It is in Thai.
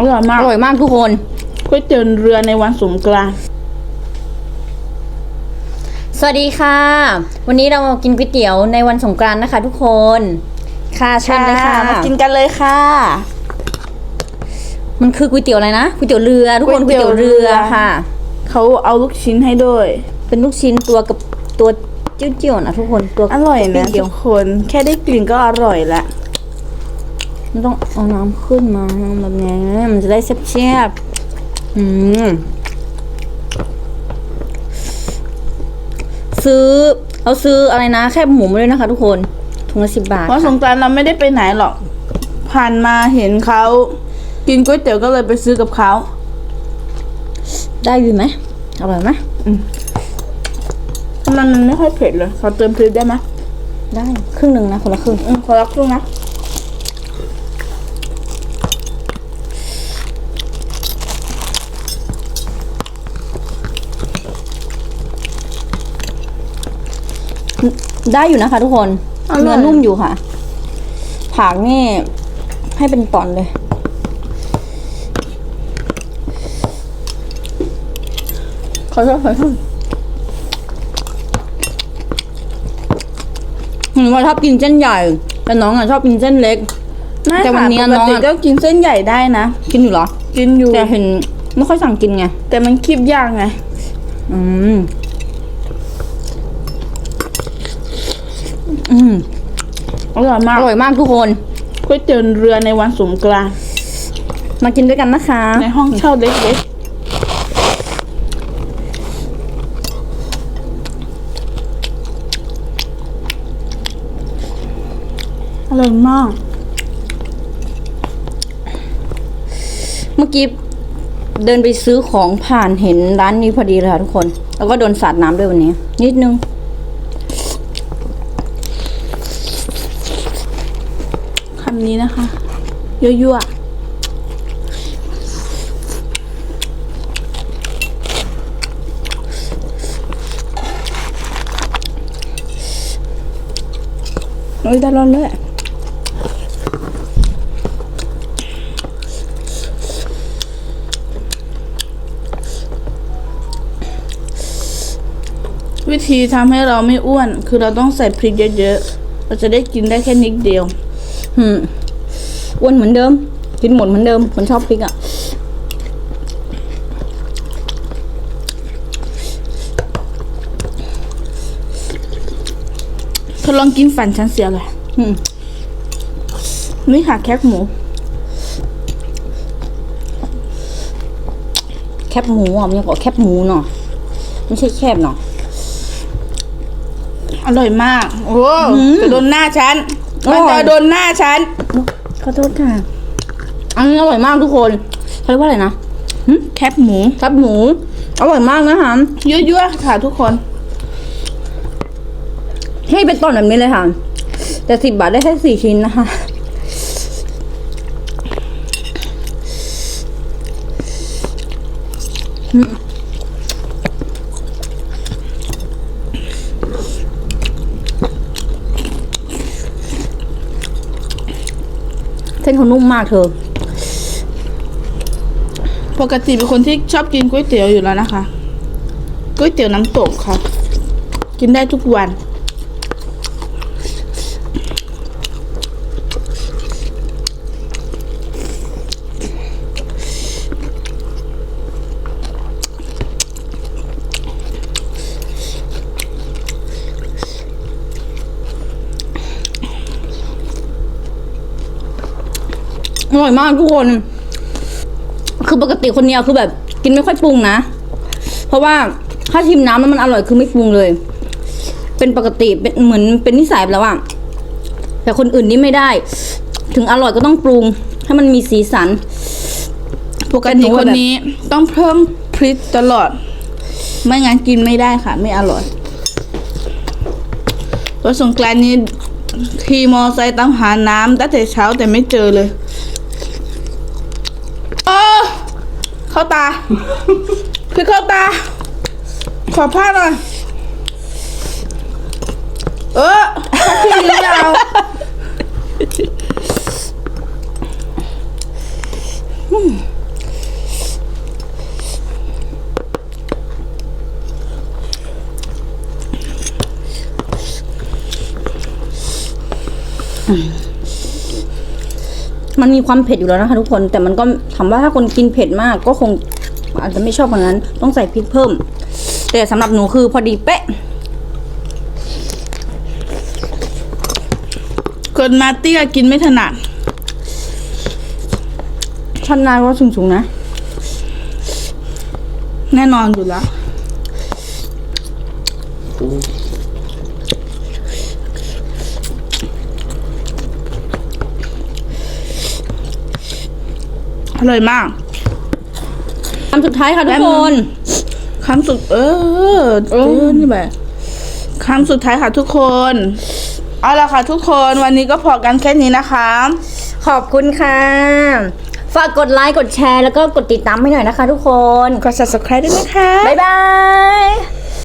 อร่อยมาอกร่อยมากทุกคนก๋วยเตี๋ยวเรือในวันสงกรานต์สวัสดีค่ะ วันนี้เรามากินก๋วยเตี๋ยวในวันสงกรานต์นะคะ ทุกคน ค่ะเชิญเลยค่ะมากินกันเลยค่ะ มันคือก๋วยเตี๋ยวอะไรนะก๋วยเตี๋ยวเรือทุกคนก๋ก๋ววยยเตี๋เตี๋ยยววเรืเรืออค่ะ เขาเอาลูกชิ้นให้ด้วย เป็นลูกชิ้นตัวกับตัวเจียวๆนะทุกคนตัวอร่อยนะเดียทุวกคนแค่ได้กลิ่นก็อร่อยละ มันต้องเอาน้ำขึ้นมาแบบนี้มันจะได้แซ่บๆอืมซื้อเอาซื้ออะไรนะ แคบหมูมาด้วยนะคะ ทุกคนถุงละสิบบาทวันสค่ะงกรานต์เราไม่ได้ไปไหนหรอก ผ่านมาเห็นเขากินก๋วยเตี๋ยวก็เลยไปซื้อกับเขาได้อยู่ไหมอร่อยไหมมันมันไม่ค่อยเผ็ดเลยขอเติมพริกได้ไหมได้ ครึ่งหนึ่งนะคนละครึ่งอืมขอรับครึ่งนะ ได้อยู่นะคะ ทุกคนอร่อย เนื้อนุ่มอยู่ค่ะ ผักนี่ ให้เป็นตอนเลย ขอโทษขอโทษหนูว่าชอบกินเส้นใหญ่ แต่น้องอะชอบกินเส้นเล็ก ไม่แต่วันค่ะนี้ปกน้องติอะ ก็กินเส้นใหญ่ได้นะ กินอยู่เหรอ กินอยู่ แต่เห็นไม่ค่อยสั่งกินไง แต่มันคีบยากไง อืม อืมอร่อยมาอกร่อยมากทุกคน ก๋วยเตี๋ยวเรือในวันสงกรานต์มากินด้วยกันนะคะ ในห้องเช่าเล็กๆอร่อยมาก เมื่อกี้เดินไปซื้อของผ่านเห็นร้านนี้พอดีเลยค่ะทุกคน แล้วก็โดนสาดน้ำด้วยวันนี้ นิดนึงำนี้นะคะยั่วๆโอ้ยได้ร้อนเลยวิธีทำให้เราไม่อ้วน คือเราต้องใส่พริกเยอะๆ เราจะได้กินได้แค่นิดเดียว อืมอ้วนเหมือนเดิม กินหมดเหมือนเดิมคนชอบพริกอะเธอลองกินฝันฉันเสียเลยอืมนี่ค่ะแคบหมู แคบหมูอะมันยังบอกแคบหมูเนาะไม่ใช่แคบเนาะอร่อยมาก โอ้อืมจะโดนหน้าฉันอร่ มัอนยจะโดนหน้าฉัน ขอโทษค่ะ อันนี้อร่อยมากทุกคนเขาเรียกว่าอะไรนะแคบหมู แคบหมู อร่อยมากนะคะยั่วๆค่ะทุกคน ให้เป็นต้นแบบนี้เลยค่ะ แต่สิบบาทได้แค่สี่ชิ้นนะคะเส้นเขานุ่มมากเธอ ปกติเป็นคนที่ชอบกินก๋วยเตี๋ยวอยู่แล้วนะคะก๋วยเตี๋ยวน้ำตกค่ะ กินได้ทุกวัน อร่อยมากทุกคน คือปกติคนเนี้ยคือแบบ กินไม่ค่อยปรุงนะ เพราะว่าถ้าชิมน้ำแล้วมันอร่อยคือไม่ปรุงเลย เป็นปกติเป็นเหมือนเป็นนิสัยแล้วอะแต่คนอื่นนี่ไม่ได้ ถึงอร่อยก็ต้องปรุง ให้มันมีสีสันปกติคนนี้ต้องเพิ่มพริกตลอด ไม่งั้นกินไม่ได้ค่ะ ไม่อร่อยวันสงกรานนี้ขี่มอไซค์ตามหาน้ำตั้งแต่เช้าแต่ไม่เจอเลย ข้าตา คือเข้าตา ขอผ้าหน่อย เออพี่วยาวอืม มันมีความเผ็ดอยู่แล้วนะคะทุกคน แต่มันก็ถามว่าถ้าคนกินเผ็ดมากก็คงอาจจะไม่ชอบแบบนั้น ต้องใส่พริกเพิ่ม แต่สำหรับหนูคือพอดีเป๊ะคนมาเตี้ยกินไม่ถนัดชั้นนายว่าสูงๆนะ แน่นอนอยู่แล้ว อร่อยมากคำสุดท้ายค่ะทุแป๊กบคนึงนคำสุด เออเออนี่แบบคำสุดท้ายค่ะทุกคน เอาละค่ะทุกคนวันนี้ก็พอกันแค่นี้นะคะ ขอบคุณค่ะ ฝากกดไลค์กดแชร์แล้วก็กดติดตามให้หน่อยนะคะทุกคน กด subscribe ด้วยนะคะ บ๊ายบาย